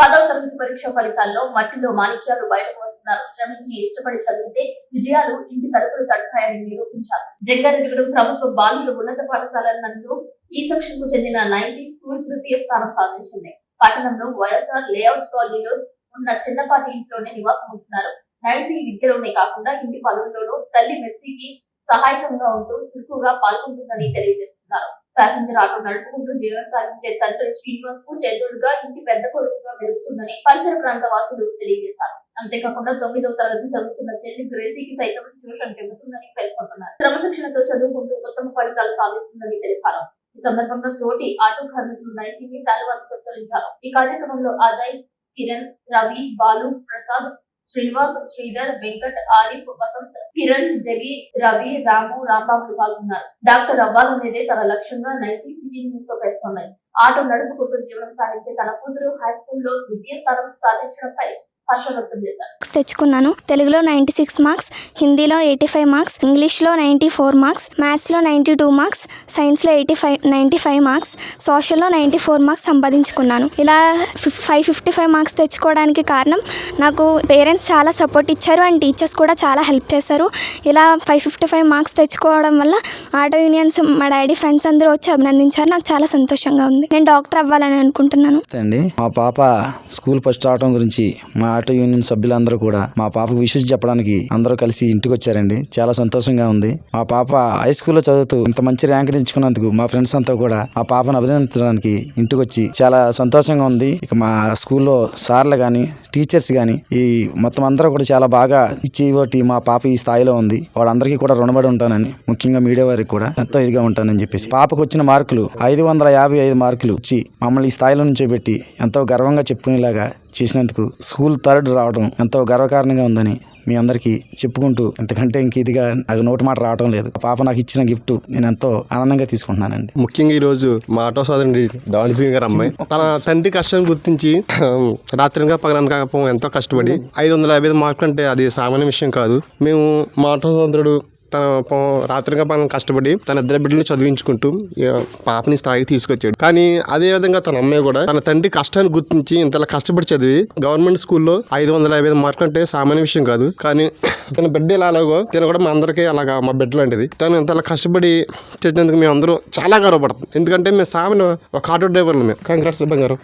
పదవ తరగతి పరీక్ష ఫలితాల్లో మట్టిలో మాణిక్యాలు బయటకు వస్తున్నారు. శ్రమించి ఇష్టపడి చదివితే విజయాలు ఇంటి తలుపులు తడతాయని నిరూపించారు. జంగారెడ్డిగూడెం ప్రభుత్వ బాలుర ఉన్నత పాఠశాల నందు ఈ సెక్షన్కు చెందిన నైసీ స్కూల్ తృతీయ స్థానం సాధించింది. పట్టణంలో వైఎస్ఆర్ లేఅవుట్ కాలనీలో ఉన్న చిన్నపాటి ఇంట్లోనే నివాసం ఉంటున్నారు. నైసీ విద్యలోనే కాకుండా ఇంటి పనుల్లోనూ తల్లి మెర్సీకి సహాయకంగా ఉంటూ చురుకుగా పాల్గొంటుందని తెలియజేస్తున్నారు. ప్యాసింజర్ ఆటో నడుపుకుంటూ జీవనం సాగించే తండ్రి శ్రీనివాస్కు చేదోడుగా ఇంటి పెద్ద కొడుకుగా వెలుగుతుందని పరిసర ప్రాంత వాసులు తెలియజేశారు. అంతేకాకుండా తొమ్మిదవ తరగతి చదువుతున్న చెల్లి గ్రేసీకి సైతం ట్యూషన్ చెబుతుందని పేర్కొంటున్నారు. క్రమశిక్షణతో చదువుకుంటూ ఉత్తమ ఫలితాలు సాధిస్తుందని తెలిపారు. ఈ సందర్భంగా తోటి ఆటో కార్మికులు నైసీని శాలువాలు సత్కరించారు. ఈ కార్యక్రమంలో అజయ్ కిరణ్ రవి బాలు ప్రసాద్ శ్రీనివాస్ శ్రీధర్ వెంకట్ ఆరిఫ్ వసంత్ కిరణ్ జగి రవి రాము రాంబాబులు పాల్గొన్నారు డాక్టర్ అవ్వాలనేదే తన లక్ష్యంగా నైసి సిటీ న్యూస్తో పేర్కొంది ఆటో నడుపుకుంటూ జీవనం సాగించే తన కూతురు హై స్కూల్లో ద్వితీయ స్థానం సాధించడంపై హర్షం వ్యక్తం చేశారు. మార్క్స్ తెచ్చుకున్నాను. తెలుగులో నైంటీ సిక్స్ మార్క్స్ హిందీలో ఎయిటీ ఫైవ్ మార్క్స్ ఇంగ్లీష్లో నైంటీ ఫోర్ మార్క్స్ మ్యాథ్స్లో నైంటీ టూ మార్క్స్ సైన్స్లో eighty five ninety five marks సోషల్లో ninety four marks సంపాదించుకున్నాను. ఇలా ఫైవ్ ఫిఫ్టీ ఫైవ్ మార్క్స్ తెచ్చుకోవడానికి కారణం నాకు పేరెంట్స్ చాలా సపోర్ట్ ఇచ్చారు అండ్ టీచర్స్ కూడా చాలా హెల్ప్ చేశారు. ఇలా ఫైవ్ ఫిఫ్టీ ఫైవ్ మార్క్స్ తెచ్చుకోవడం వల్ల ఆటో యూనియన్స్ మా డాడీ ఫ్రెండ్స్ అందరూ వచ్చి అభినందించారు. నాకు చాలా సంతోషంగా ఉంది. నేను డాక్టర్ అవ్వాలని అనుకుంటున్నాను. మా పాప స్కూల్ ఫస్ట్ రావడం గురించి మా ఆటో యూనియన్ సభ్యులందరూ కూడా మా పాపకు విషయం చెప్పడానికి అందరూ కలిసి ఇంటికి వచ్చారండి చాలా సంతోషంగా ఉంది. మా పాప హై స్కూల్లో చదువుతూ ఇంత మంచి ర్యాంక్ తెచ్చుకున్నందుకు మా ఫ్రెండ్స్ అంతా కూడా మా పాపను అభినందించడానికి ఇంటికి వచ్చి చాలా సంతోషంగా ఉంది. ఇక మా స్కూల్లో సార్లు కానీ టీచర్స్ కానీ ఈ మొత్తం అందరూ కూడా చాలా బాగా ఇచ్చి ఒకటి మా పాప ఈ స్థాయిలో ఉంది. వాళ్ళందరికీ కూడా రుణపడి ఉంటానని ముఖ్యంగా మీడియా వారికి కూడా ఎంతో ఇదిగా ఉంటానని చెప్పేసి. పాపకు వచ్చిన మార్కులు ఐదు వందల యాభై ఐదు మార్కులు ఇచ్చి మమ్మల్ని ఈ స్థాయిలో నుంచో పెట్టి ఎంతో గర్వంగా చెప్పుకునేలాగా చేసినందుకు స్కూల్ థర్డ్ రావడం ఎంతో గర్వకారణంగా ఉందని మీ అందరికీ చెప్పుకుంటూ ఎంతకంటే ఇంక ఇదిగా నాకు నోటి మాట రావడం లేదు. పాప నాకు ఇచ్చిన గిఫ్ట్ నేను ఎంతో ఆనందంగా తీసుకుంటున్నానండి. ముఖ్యంగా ఈ రోజు మా ఆటో సోదరుడి డాన్ సింగ్ గారు అమ్మాయి. తన తండ్రి కష్టాన్ని గుర్తించి రాత్రిగా పగలనక ఎంతో కష్టపడి ఐదు వందల యాభై మార్కులు అంటే అది సామాన్య విషయం కాదు. మేము మా ఆటో సోదరుడు తన రాత్రిగా పనులు కష్టపడి తన ఇద్దరు బిడ్డల్ని చదివించుకుంటూ పాపని స్థాయికి తీసుకొచ్చాడు. కానీ అదే విధంగా తన అమ్మాయి కూడా తన తండ్రి కష్టాన్ని గుర్తించి ఇంతలా కష్టపడి చదివి గవర్నమెంట్ స్కూల్లో ఐదు వందల యాభై ఐదు మార్కులు అంటే సామాన్య విషయం కాదు. కానీ తన బిడ్డ ఇలా అలాగో తను కూడా మా అందరికీ అలాగా మా బిడ్డ లాంటిది. తను ఇంతలా కష్టపడి చేసినందుకు మేము అందరూ చాలా గర్వపడతాం. ఎందుకంటే మేము సామాన్య ఒక ఆటో డ్రైవర్లు మేము. కాంగ్రెస్ బంగారు.